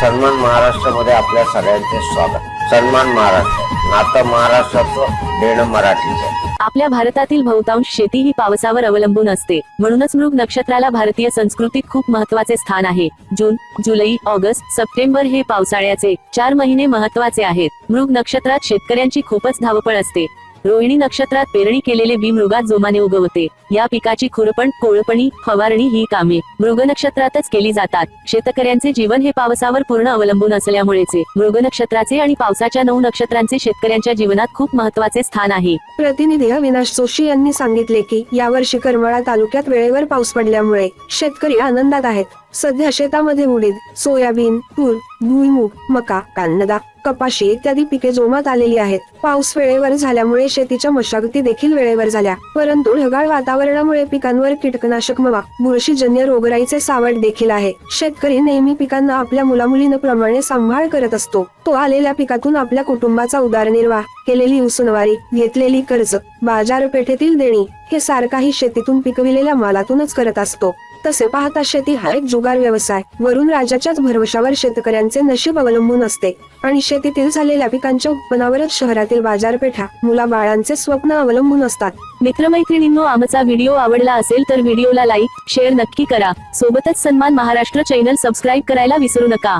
सन्मान महाराष्ट्रामध्ये आपल्या सगळ्यांचे स्वागत. सन्मान महाराष्ट्र. नातं महाराष्ट्राचं देणं मराठीचं. आपल्या भारतातील बहुतांश शेती ही पावसावर अवलंबून असते. म्हणूनच मृग नक्षत्राला भारतीय संस्कृतीत खूप महत्त्वाचे स्थान आहे. जून जुलै ऑगस्ट सप्टेंबर हे पावसाळ्याचे चार महिने महत्त्वाचे आहेत. मृग नक्षत्रात शेतकऱ्यांची खूपच धावपळ असते. रोहिणी नक्षत्रात पेरणी केलेले बी मृगात जोमाने उगवते. या पिकाची खुरपण कोळपणी फवारणी ही कामे मृग नक्षत्रातच केली जातात. शेतकऱ्यांचे जीवन हे पावसावर पूर्ण अवलंबून असल्यामुळेचे. मृग नक्षत्राचे आणि पावसाच्या नऊ नक्षत्रांचे शेतकऱ्यांच्या जीवनात खूप महत्त्वाचे स्थान आहे. प्रतिनिधी अविनाश जोशी यांनी सांगितले की यावर्षी करमाळा तालुक्यात वेळेवर पाऊस पडल्यामुळे शेतकरी आनंदात आहेत. सध्या शेतामध्ये उडीद सोयाबीन तूर भुईमूग मका कांदा कपाशी इत्यादी पिके जोमात आलेली आहेत. पाऊस वेळेवर झाल्यामुळे शेतीच्या मशागती देखील वेळेवर झाल्या. परंतु ढगाळ वातावरणामुळे पिकांवर कीटकनाशक मवा बुरशीजन्य रोगराईचे सावट देखील आहे. शेतकरी नेहमी पिकांना आपल्या मुलामुलींप्रमाणे सांभाळ करत असतो. तो आलेल्या पिकातून आपल्या कुटुंबाचा उदारनिर्वाह केलेली उसनवारी घेतलेली कर्ज बाजारपेठेतील देणी हे सारखाही शेतीतून पिकविलेल्या मालातूनच करत असतो. तसे पाहता शेती हा एक जुगार व्यवसाय. वरून राजाच्याच भरवशावर शेतकऱ्यांचे नशीब अवलंबून असते. आणि शेतीतील झालेल्या पिकांच्या उत्पन्नावरच शहरातील बाजारपेठा मुला बाळांचे स्वप्न अवलंबून असतात. मित्रमैत्रिणींनो आमचा व्हिडिओ आवडला असेल तर व्हिडिओला लाईक शेअर नक्की करा. सोबतच सन्मान महाराष्ट्र चॅनल सबस्क्राईब करायला विसरू नका.